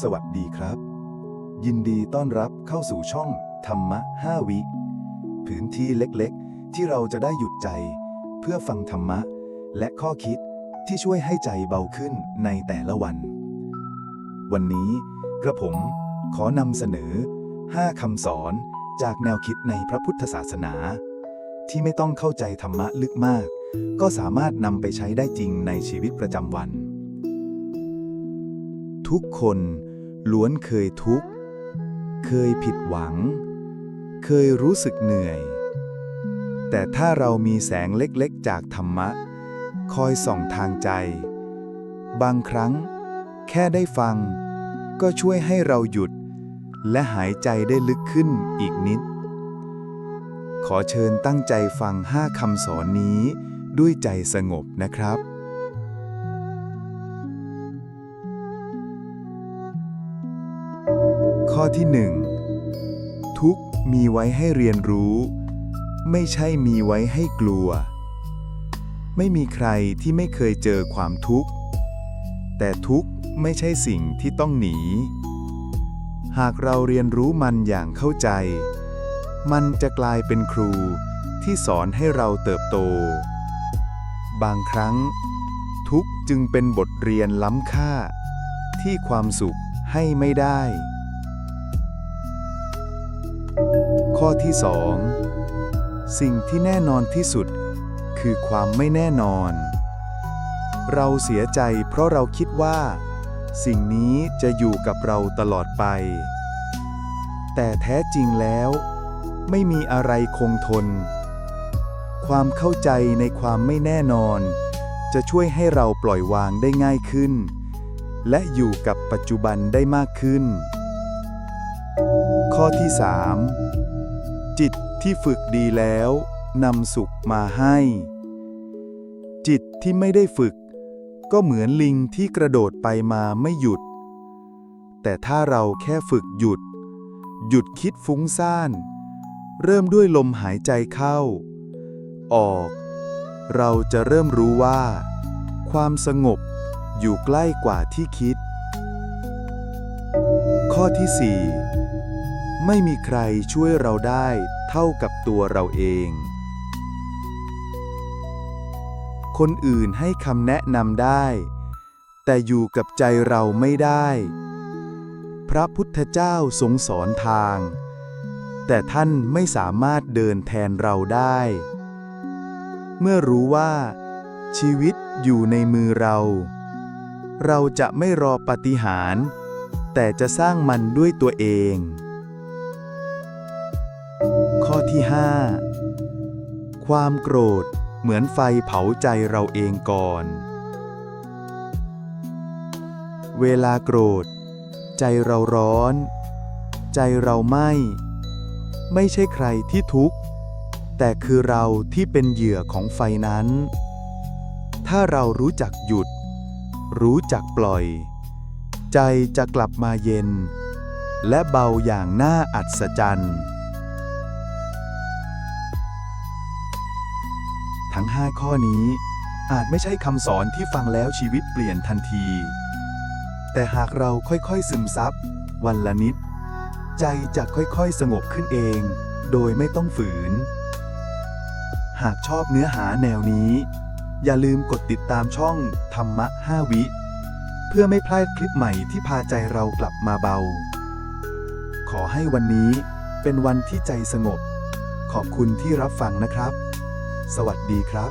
สวัสดีครับ ยินดีต้อนรับเข้าสู่ช่อง ธรรมะ 5 วิพื้นที่เล็กๆ ที่เราจะได้หยุดใจ เพื่อฟังธรรมะ และข้อคิดที่ช่วยให้ใจเบาขึ้นในแต่ละวัน วันนี้กระผมขอนำเสนอ 5คำสอนจากแนวคิดในพระพุทธศาสนา ที่ไม่ต้องเข้าใจธรรมะลึกมาก ก็สามารถนำไปใช้ได้จริงในชีวิตประจำวัน ทุกคนล้วนเคยทุกข์ เคยผิดหวัง เคยรู้สึกเหนื่อย แต่ถ้าเรามีแสงเล็กๆ จากธรรมะ คอยส่องทางใจ บางครั้ง แค่ได้ฟัง ก็ช่วยให้เราหยุด และหายใจได้ลึกขึ้นอีกนิด ขอเชิญตั้งใจฟังห้าคำสอนนี้ ด้วยใจสงบนะครับ ข้อที่หนึ่งทุกมีไว้ให้เรียนรู้ ไม่ใช่มีไว้ให้กลัว ไม่มีใครที่ไม่เคยเจอความทุกข์ แต่ทุกข์ไม่ใช่สิ่งที่ต้องหนี หากเราเรียนรู้มันอย่างเข้าใจ มันจะกลายเป็นครูที่สอนให้เราเติบโต บางครั้ง ทุกข์จึงเป็นบทเรียนล้ำค่า ที่ความสุขให้ไม่ได้ ข้อที่สองสิ่งที่แน่นอนที่สุด คือความไม่แน่นอน เราเสียใจเพราะเราคิดว่า สิ่งนี้จะอยู่กับเราตลอดไป แต่แท้จริงแล้ว ไม่มีอะไรคงทน ความเข้าใจในความไม่แน่นอน จะช่วยให้เราปล่อยวางได้ง่ายขึ้น และอยู่กับปัจจุบันได้มากขึ้น ข้อที่ 3 จิตที่ฝึกดีแล้วนำสุขมาให้ จิตที่ไม่ได้ฝึก ก็เหมือนลิงที่กระโดดไปมาไม่หยุด แต่ถ้าเราแค่ฝึกหยุด หยุดคิดฟุ้งซ่าน เริ่มด้วยลมหายใจเข้า ออก เราจะเริ่มรู้ว่า ความสงบอยู่ใกล้กว่าที่คิด ข้อที่ 4 ไม่มีใครช่วยเราได้เท่ากับตัวเราเอง คนอื่นให้คำแนะนำได้ แต่อยู่กับใจเราไม่ได้ พระพุทธเจ้าทรงสอนทางแต่ท่านไม่สามารถเดินแทนเราได้ เมื่อรู้ว่า ชีวิตอยู่ในมือเรา เราจะไม่รอปาฏิหาริย์แต่จะสร้างมันด้วยตัวเอง ข้อที่ 5 ความโกรธเหมือนไฟเผาใจเราเองก่อน เวลาโกรธ ใจเราร้อน ใจเราไหม้ไม่ใช่ใครที่ทุกข์ แต่คือเราที่เป็นเหยื่อของไฟนั้น ถ้าเรารู้จักหยุด รู้จักปล่อย ใจจะกลับมาเย็น และเบาอย่างน่าอัศจรรย์ ทั้ง5ข้อนี้อาจไม่ใช่คำสอนที่ฟังแล้วชีวิตเปลี่ยนทันที แต่หากเราค่อยๆซึมซับ วันละนิด ใจจะค่อยๆสงบขึ้นเอง โดยไม่ต้องฝืน หากชอบเนื้อหาแนวนี้ อย่าลืมกดติดตามช่องธรรมะ 5 วิ เพื่อไม่พลาดคลิปใหม่ที่พาใจเรากลับมาเบา ขอให้วันนี้เป็นวันที่ใจสงบ ขอบคุณที่รับฟังนะครับ สวัสดีครับ